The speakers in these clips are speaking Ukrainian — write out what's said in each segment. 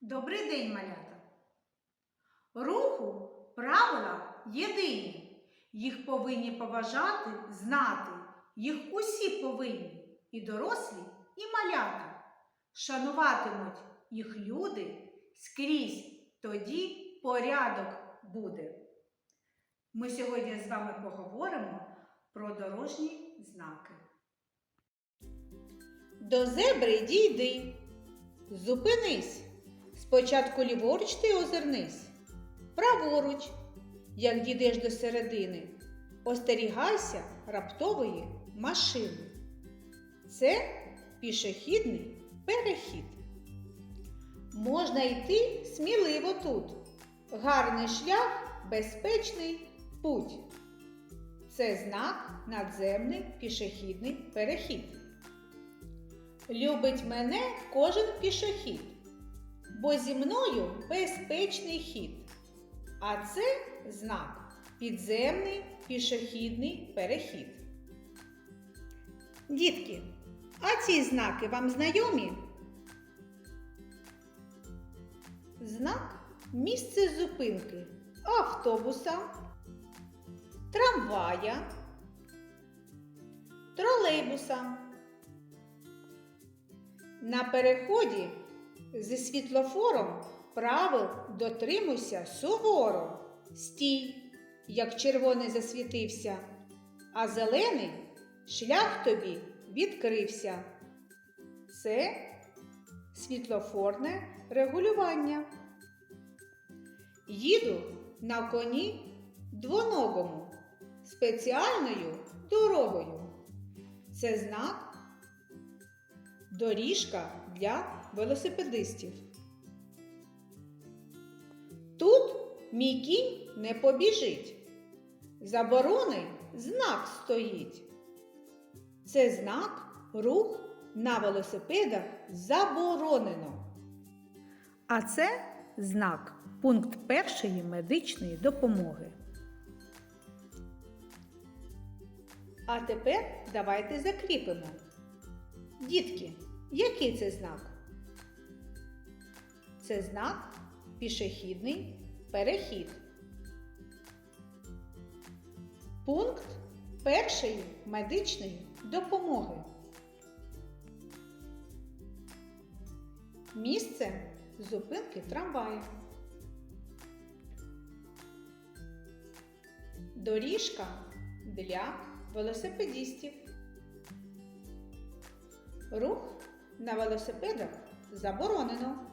Добрий день, малята! Руху правила єдині. Їх повинні поважати, знати. Їх усі повинні, і дорослі, і малята. Шануватимуть їх люди скрізь, тоді порядок буде. Ми сьогодні з вами поговоримо про дорожні знаки. До зебри дійди. Зупинись. Спочатку ліворуч ти озирнись. Праворуч, як дійдеш до середини, остерігайся раптової машини. Це пішохідний перехід. Можна йти сміливо тут. Гарний шлях, безпечний путь. Це знак надземний пішохідний перехід. Любить мене кожен пішохід, бо зі мною безпечний хід. А це знак підземний пішохідний перехід. Дітки, а ці знаки вам знайомі? Знак місце зупинки автобуса, трамвая, тролейбуса. На переході зі світлофором правил дотримуйся суворо. Стій, як червоний засвітився, а зелений шлях тобі відкрився. Це світлофорне регулювання. Їду на коні двоногому спеціальною дорогою. Це знак доріжка для велосипедистів. Тут мій кінь не побіжить. Заборони знак стоїть. Це знак рух на велосипедах заборонено. А це знак пункт першої медичної допомоги. А тепер давайте закріпимо. Дітки, який це знак? Це знак пішохідний перехід. Пункт першої медичної допомоги. Місце зупинки трамваю. Доріжка для велосипедистів. Рух на велосипедах заборонено.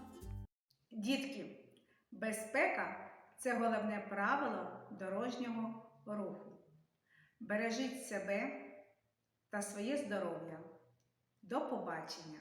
Дітки, безпека це головне правило дорожнього руху. Бережіть себе та своє здоров'я. До побачення!